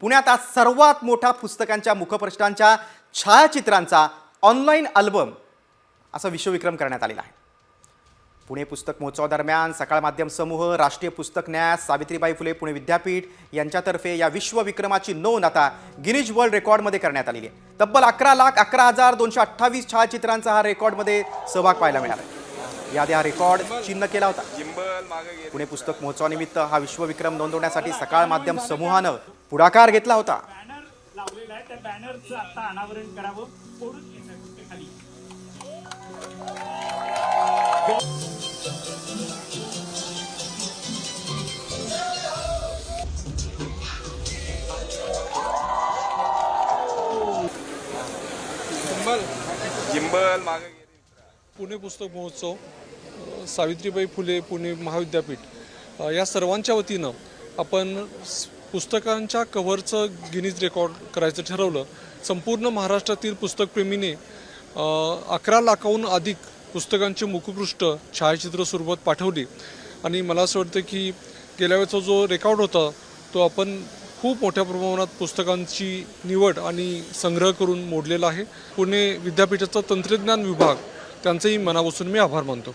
पुण्यात आज सर्वात मोठा पुस्तकांच्या मुखपृष्ठांच्या छायाचित्रांचा ऑनलाईन अल्बम असा विश्वविक्रम करण्यात आलेला आहे. पुणे पुस्तक महोत्सवादरम्यान सकाळ माध्यम समूह राष्ट्रीय पुस्तक न्यास सावित्रीबाई फुले पुणे विद्यापीठ यांच्यातर्फे या विश्वविक्रमाची नोंद आता गिनीज वर्ल्ड रेकॉर्डमध्ये करण्यात आलेली आहे. तब्बल अकरा लाख अकरा हजार दोनशे अठ्ठावीस छायाचित्रांचा हा रेकॉर्डमध्ये सहभाग पाहायला मिळाला. आहे हा रेकॉर्ड चिन्ह केला होता. पुणे पुस्तक महोत्सवानिमित्त हा विश्वविक्रम नोंदवण्यासाठी सकाळ माध्यम समूहानं पुढाकार घेतला होता. बॅनर लावलेला आहे. त्या बॅनरचं आता अनावरण करावं. फोडून घ्यायचं कुठे खाली जिंबल. मागे पुणे पुस्तक महोत्सव सावित्रीबाई फुले पुणे महाविद्यापीठ या सर्वांच्या वतीनं आपण पुस्तकांच्या कव्हरचं गिनीज रेकॉर्ड करायचं ठरवलं. संपूर्ण महाराष्ट्रातील पुस्तकप्रेमीने अकरा लाखाहून अधिक पुस्तकांचे मुखपृष्ठ छायाचित्र स्वरूपात पाठवली. आणि मला असं वाटतं की गेल्या वेळेचा जो रेकॉर्ड होता तो आपण खूप मोठ्या प्रमाणात पुस्तकांची निवड आणि संग्रह करून मोडलेला आहे. पुणे विद्यापीठाचा तंत्रज्ञान विभाग त्यांचंही मनापासून मी आभार मानतो.